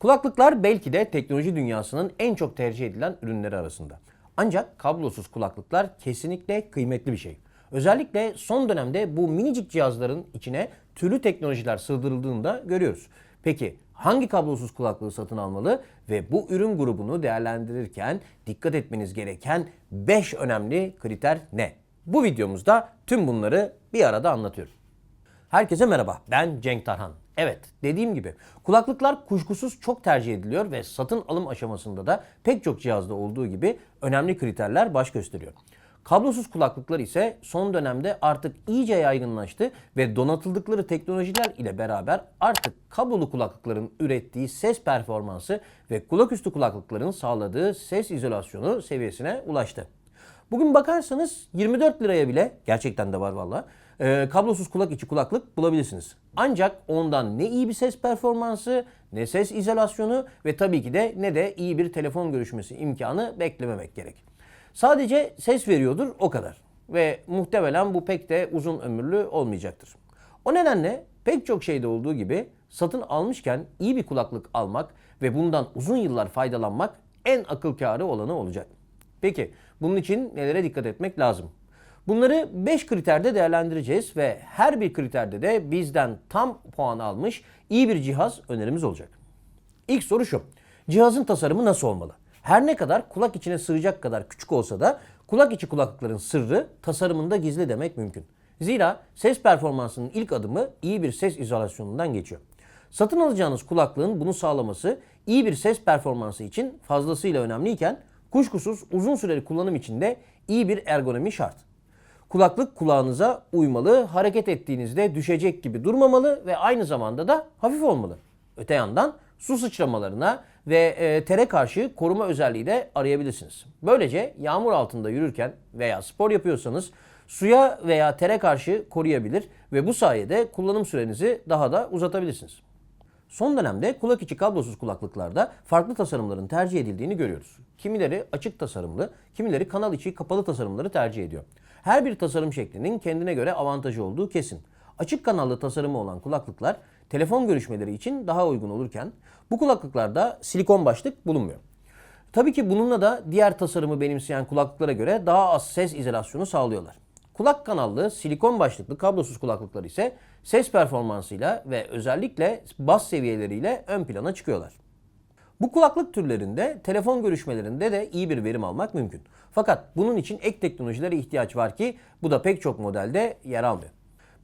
Kulaklıklar belki de teknoloji dünyasının en çok tercih edilen ürünleri arasında. Ancak kablosuz kulaklıklar kesinlikle kıymetli bir şey. Özellikle son dönemde bu minicik cihazların içine türlü teknolojiler sığdırıldığında görüyoruz. Peki hangi kablosuz kulaklığı satın almalı ve bu ürün grubunu değerlendirirken dikkat etmeniz gereken 5 önemli kriter ne? Bu videomuzda tüm bunları bir arada anlatıyorum. Herkese merhaba. Ben Cenk Tarhan. Evet, dediğim gibi kulaklıklar kuşkusuz çok tercih ediliyor ve satın alım aşamasında da pek çok cihazda olduğu gibi önemli kriterler baş gösteriyor. Kablosuz kulaklıklar ise son dönemde artık iyice yaygınlaştı ve donatıldıkları teknolojiler ile beraber artık kablolu kulaklıkların ürettiği ses performansı ve kulaküstü kulaklıkların sağladığı ses izolasyonu seviyesine ulaştı. Bugün bakarsanız 24 liraya bile gerçekten de var valla e, kablosuz kulak içi kulaklık bulabilirsiniz. Ancak ondan ne iyi bir ses performansı, ne ses izolasyonu ve tabii ki de ne de iyi bir telefon görüşmesi imkanı beklememek gerek. Sadece ses veriyordur o kadar. Ve muhtemelen bu pek de uzun ömürlü olmayacaktır. O nedenle pek çok şeyde olduğu gibi satın almışken iyi bir kulaklık almak ve bundan uzun yıllar faydalanmak en akıl kârı olanı olacak. Peki bunun için nelere dikkat etmek lazım? Bunları 5 kriterde değerlendireceğiz ve her bir kriterde de bizden tam puan almış iyi bir cihaz önerimiz olacak. İlk soru şu. Cihazın tasarımı nasıl olmalı? Her ne kadar kulak içine sığacak kadar küçük olsa da kulak içi kulaklıkların sırrı tasarımında gizli demek mümkün. Zira ses performansının ilk adımı iyi bir ses izolasyonundan geçiyor. Satın alacağınız kulaklığın bunu sağlaması iyi bir ses performansı için fazlasıyla önemliyken kuşkusuz uzun süreli kullanım için de iyi bir ergonomi şart. Kulaklık kulağınıza uymalı, hareket ettiğinizde düşecek gibi durmamalı ve aynı zamanda da hafif olmalı. Öte yandan su sıçramalarına ve e, tere karşı koruma özelliği de arayabilirsiniz. Böylece yağmur altında yürürken veya spor yapıyorsanız suya veya tere karşı koruyabilir ve bu sayede kullanım sürenizi daha da uzatabilirsiniz. Son dönemde kulak içi kablosuz kulaklıklarda farklı tasarımların tercih edildiğini görüyoruz. Kimileri açık tasarımlı, kimileri kanal içi kapalı tasarımları tercih ediyor. Her bir tasarım şeklinin kendine göre avantajı olduğu kesin. Açık kanallı tasarımı olan kulaklıklar telefon görüşmeleri için daha uygun olurken bu kulaklıklarda silikon başlık bulunmuyor. Tabii ki bununla da diğer tasarımı benimseyen kulaklıklara göre daha az ses izolasyonu sağlıyorlar. Kulak kanallı silikon başlıklı kablosuz kulaklıklar ise ses performansıyla ve özellikle bas seviyeleriyle ön plana çıkıyorlar. Bu kulaklık türlerinde telefon görüşmelerinde de iyi bir verim almak mümkün. Fakat bunun için ek teknolojilere ihtiyaç var ki bu da pek çok modelde yer almıyor.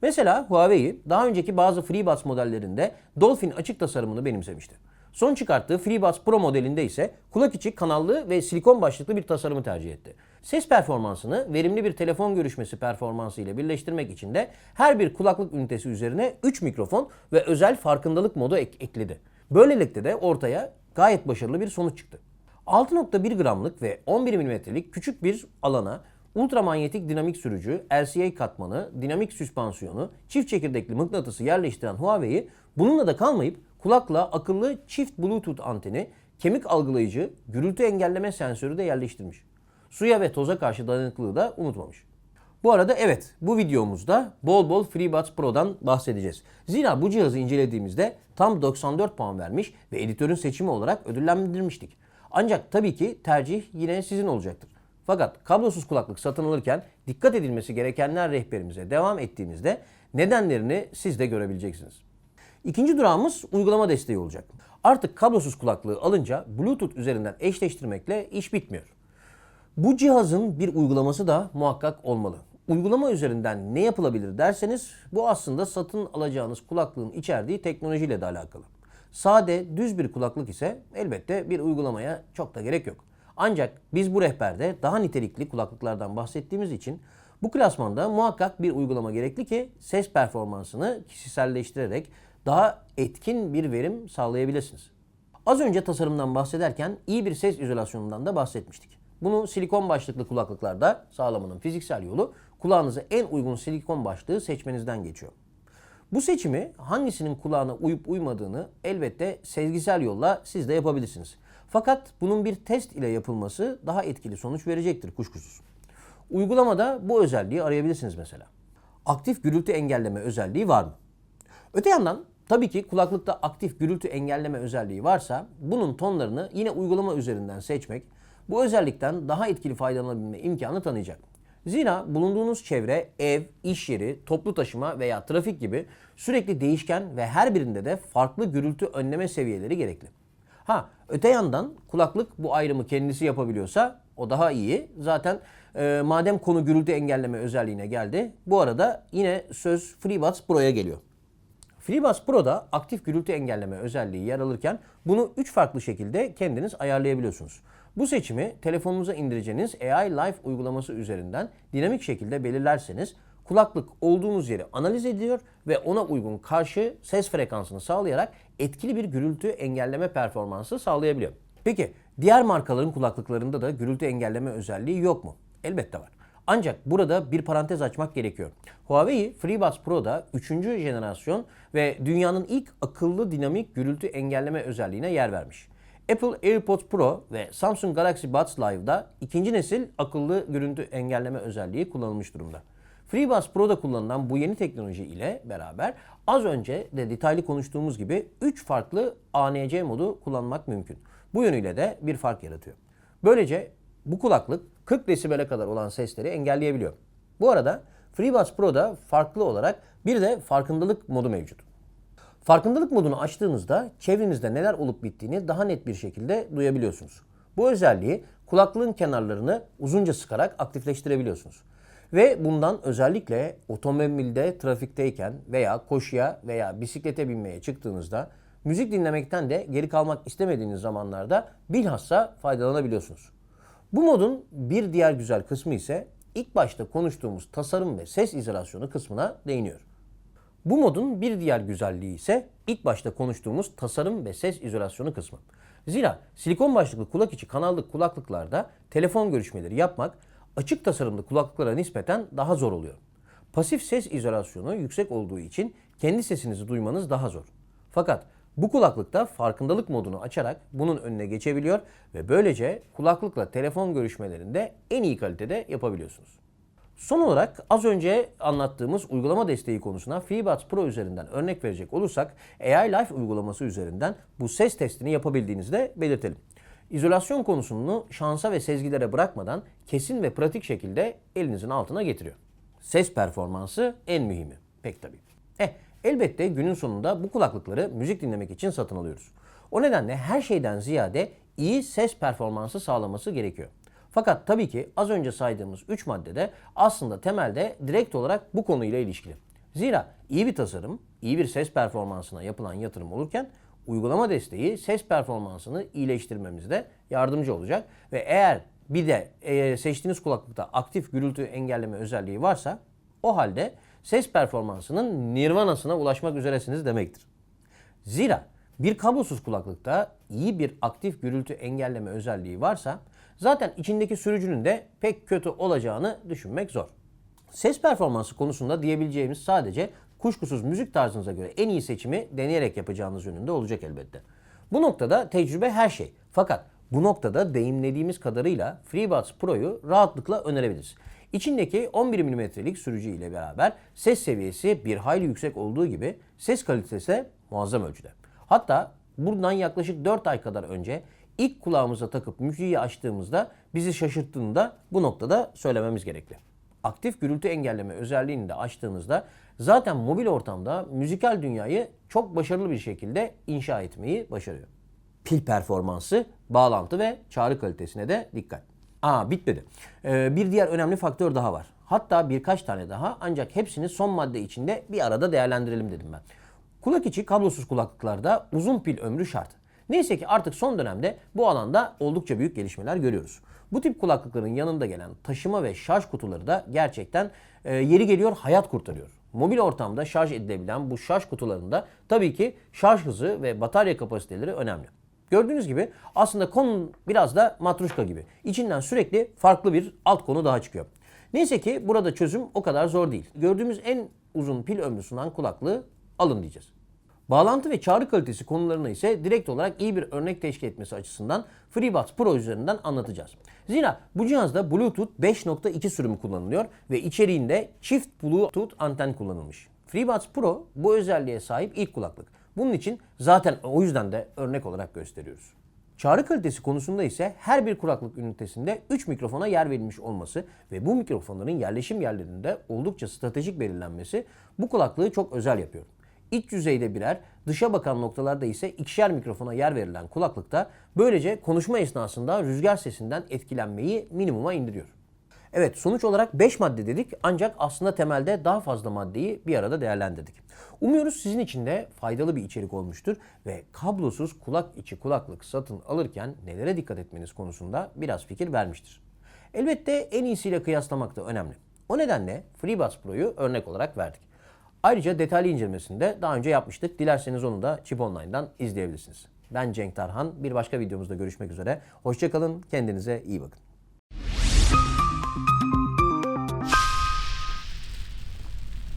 Mesela Huawei daha önceki bazı FreeBuds modellerinde Dolphin açık tasarımını benimsemişti. Son çıkarttığı FreeBuds Pro modelinde ise kulak içi kanallı ve silikon başlıklı bir tasarımı tercih etti. Ses performansını verimli bir telefon görüşmesi performansı ile birleştirmek için de her bir kulaklık ünitesi üzerine 3 mikrofon ve özel farkındalık modu ek- ekledi. Böylelikle de ortaya gayet başarılı bir sonuç çıktı. 6.1 gramlık ve 11 milimetrelik küçük bir alana ultramanyetik dinamik sürücü, LCA katmanı, dinamik süspansiyonu, çift çekirdekli mıknatısı yerleştiren Huawei bununla da kalmayıp kulakla akıllı çift Bluetooth anteni, kemik algılayıcı, gürültü engelleme sensörü de yerleştirmiş. Suya ve toza karşı dayanıklılığı da unutmamış. Bu arada evet bu videomuzda bol bol FreeBuds Pro'dan bahsedeceğiz. Zira bu cihazı incelediğimizde tam 94 puan vermiş ve editörün seçimi olarak ödüllendirmiştik. Ancak tabii ki tercih yine sizin olacaktır. Fakat kablosuz kulaklık satın alırken dikkat edilmesi gerekenler rehberimize devam ettiğimizde nedenlerini siz de görebileceksiniz. İkinci durağımız uygulama desteği olacak. Artık kablosuz kulaklığı alınca Bluetooth üzerinden eşleştirmekle iş bitmiyor. Bu cihazın bir uygulaması da muhakkak olmalı. Uygulama üzerinden ne yapılabilir derseniz bu aslında satın alacağınız kulaklığın içerdiği teknolojiyle de alakalı. Sade, düz bir kulaklık ise elbette bir uygulamaya çok da gerek yok. Ancak biz bu rehberde daha nitelikli kulaklıklardan bahsettiğimiz için bu klasmanda muhakkak bir uygulama gerekli ki ses performansını kişiselleştirerek daha etkin bir verim sağlayabilirsiniz. Az önce tasarımdan bahsederken iyi bir ses izolasyonundan da bahsetmiştik. Bunu silikon başlıklı kulaklıklarda sağlamanın fiziksel yolu kulağınıza en uygun silikon başlığı seçmenizden geçiyor. Bu seçimi hangisinin kulağına uyup uymadığını elbette sezgisel yolla siz de yapabilirsiniz. Fakat bunun bir test ile yapılması daha etkili sonuç verecektir kuşkusuz. Uygulamada bu özelliği arayabilirsiniz mesela. Aktif gürültü engelleme özelliği var mı? Öte yandan Tabii ki kulaklıkta aktif gürültü engelleme özelliği varsa bunun tonlarını yine uygulama üzerinden seçmek bu özellikten daha etkili faydalanabilme imkanı tanıyacak. Zira bulunduğunuz çevre, ev, iş yeri, toplu taşıma veya trafik gibi sürekli değişken ve her birinde de farklı gürültü önleme seviyeleri gerekli. Ha öte yandan kulaklık bu ayrımı kendisi yapabiliyorsa o daha iyi. Zaten e, madem konu gürültü engelleme özelliğine geldi bu arada yine söz FreeBuds Pro'ya geliyor. FreeBuds Pro'da aktif gürültü engelleme özelliği yer alırken bunu 3 farklı şekilde kendiniz ayarlayabiliyorsunuz. Bu seçimi telefonunuza indireceğiniz AI Life uygulaması üzerinden dinamik şekilde belirlerseniz kulaklık olduğunuz yeri analiz ediyor ve ona uygun karşı ses frekansını sağlayarak etkili bir gürültü engelleme performansı sağlayabiliyor. Peki diğer markaların kulaklıklarında da gürültü engelleme özelliği yok mu? Elbette var. Ancak burada bir parantez açmak gerekiyor. Huawei FreeBuds Pro'da 3. jenerasyon ve dünyanın ilk akıllı dinamik gürültü engelleme özelliğine yer vermiş. Apple AirPods Pro ve Samsung Galaxy Buds Live'da ikinci nesil akıllı gürültü engelleme özelliği kullanılmış durumda. FreeBuds Pro'da kullanılan bu yeni teknoloji ile beraber az önce de detaylı konuştuğumuz gibi 3 farklı ANC modu kullanmak mümkün. Bu yönüyle de bir fark yaratıyor. Böylece bu kulaklık 40 desibele kadar olan sesleri engelleyebiliyor. Bu arada FreeBuds Pro'da farklı olarak bir de farkındalık modu mevcut. Farkındalık modunu açtığınızda çevrenizde neler olup bittiğini daha net bir şekilde duyabiliyorsunuz. Bu özelliği kulaklığın kenarlarını uzunca sıkarak aktifleştirebiliyorsunuz. Ve bundan özellikle otomobilde trafikteyken veya koşuya veya bisiklete binmeye çıktığınızda müzik dinlemekten de geri kalmak istemediğiniz zamanlarda bilhassa faydalanabiliyorsunuz. Bu modun bir diğer güzel kısmı ise ilk başta konuştuğumuz tasarım ve ses izolasyonu kısmına değiniyor. Bu modun bir diğer güzelliği ise ilk başta konuştuğumuz tasarım ve ses izolasyonu kısmı. Zira silikon başlıklı kulak içi kanallık kulaklıklarda telefon görüşmeleri yapmak açık tasarımlı kulaklıklara nispeten daha zor oluyor. Pasif ses izolasyonu yüksek olduğu için kendi sesinizi duymanız daha zor. Fakat bu kulaklıkta farkındalık modunu açarak bunun önüne geçebiliyor ve böylece kulaklıkla telefon görüşmelerinde en iyi kalitede yapabiliyorsunuz. Son olarak az önce anlattığımız uygulama desteği konusuna FreeBuds Pro üzerinden örnek verecek olursak AI Life uygulaması üzerinden bu ses testini yapabildiğinizi de belirtelim. İzolasyon konusunu şansa ve sezgilere bırakmadan kesin ve pratik şekilde elinizin altına getiriyor. Ses performansı en mühimi. Pek tabii. Eh, elbette günün sonunda bu kulaklıkları müzik dinlemek için satın alıyoruz. O nedenle her şeyden ziyade iyi ses performansı sağlaması gerekiyor. Fakat tabii ki az önce saydığımız 3 maddede aslında temelde direkt olarak bu konuyla ilişkili. Zira iyi bir tasarım, iyi bir ses performansına yapılan yatırım olurken uygulama desteği ses performansını iyileştirmemize yardımcı olacak ve eğer bir de e, seçtiğiniz kulaklıkta aktif gürültü engelleme özelliği varsa o halde ses performansının nirvanasına ulaşmak üzeresiniz demektir. Zira bir kablosuz kulaklıkta iyi bir aktif gürültü engelleme özelliği varsa zaten içindeki sürücünün de pek kötü olacağını düşünmek zor. Ses performansı konusunda diyebileceğimiz sadece kuşkusuz müzik tarzınıza göre en iyi seçimi deneyerek yapacağınız yönünde olacak elbette. Bu noktada tecrübe her şey. Fakat bu noktada deyimlediğimiz kadarıyla FreeBuds Pro'yu rahatlıkla önerebiliriz. İçindeki 11 mm'lik sürücü ile beraber ses seviyesi bir hayli yüksek olduğu gibi ses kalitesi muazzam ölçüde. Hatta buradan yaklaşık 4 ay kadar önce ilk kulağımıza takıp müziği açtığımızda bizi şaşırttığını da bu noktada söylememiz gerekli. Aktif gürültü engelleme özelliğini de açtığınızda zaten mobil ortamda müzikal dünyayı çok başarılı bir şekilde inşa etmeyi başarıyor. Pil performansı, bağlantı ve çağrı kalitesine de dikkat. Aa bitmedi. Ee, bir diğer önemli faktör daha var. Hatta birkaç tane daha ancak hepsini son madde içinde bir arada değerlendirelim dedim ben. Kulak içi kablosuz kulaklıklarda uzun pil ömrü şart. Neyse ki artık son dönemde bu alanda oldukça büyük gelişmeler görüyoruz. Bu tip kulaklıkların yanında gelen taşıma ve şarj kutuları da gerçekten e, yeri geliyor hayat kurtarıyor. Mobil ortamda şarj edilebilen bu şarj kutularında tabii ki şarj hızı ve batarya kapasiteleri önemli. Gördüğünüz gibi aslında konu biraz da matruşka gibi. İçinden sürekli farklı bir alt konu daha çıkıyor. Neyse ki burada çözüm o kadar zor değil. Gördüğümüz en uzun pil ömrü sunan kulaklığı alın diyeceğiz. Bağlantı ve çağrı kalitesi konularına ise direkt olarak iyi bir örnek teşkil etmesi açısından FreeBuds Pro üzerinden anlatacağız. Zira bu cihazda Bluetooth 5.2 sürümü kullanılıyor ve içeriğinde çift Bluetooth anten kullanılmış. FreeBuds Pro bu özelliğe sahip ilk kulaklık. Bunun için zaten o yüzden de örnek olarak gösteriyoruz. Çağrı kalitesi konusunda ise her bir kulaklık ünitesinde 3 mikrofona yer verilmiş olması ve bu mikrofonların yerleşim yerlerinde oldukça stratejik belirlenmesi bu kulaklığı çok özel yapıyor. İç yüzeyde birer, dışa bakan noktalarda ise ikişer mikrofona yer verilen kulaklıkta böylece konuşma esnasında rüzgar sesinden etkilenmeyi minimuma indiriyor. Evet sonuç olarak 5 madde dedik ancak aslında temelde daha fazla maddeyi bir arada değerlendirdik. Umuyoruz sizin için de faydalı bir içerik olmuştur ve kablosuz kulak içi kulaklık satın alırken nelere dikkat etmeniz konusunda biraz fikir vermiştir. Elbette en iyisiyle kıyaslamak da önemli. O nedenle FreeBuds Pro'yu örnek olarak verdik. Ayrıca detaylı incelemesini de daha önce yapmıştık. Dilerseniz onu da Chip Online'dan izleyebilirsiniz. Ben Cenk Tarhan. Bir başka videomuzda görüşmek üzere. Hoşçakalın. Kendinize iyi bakın.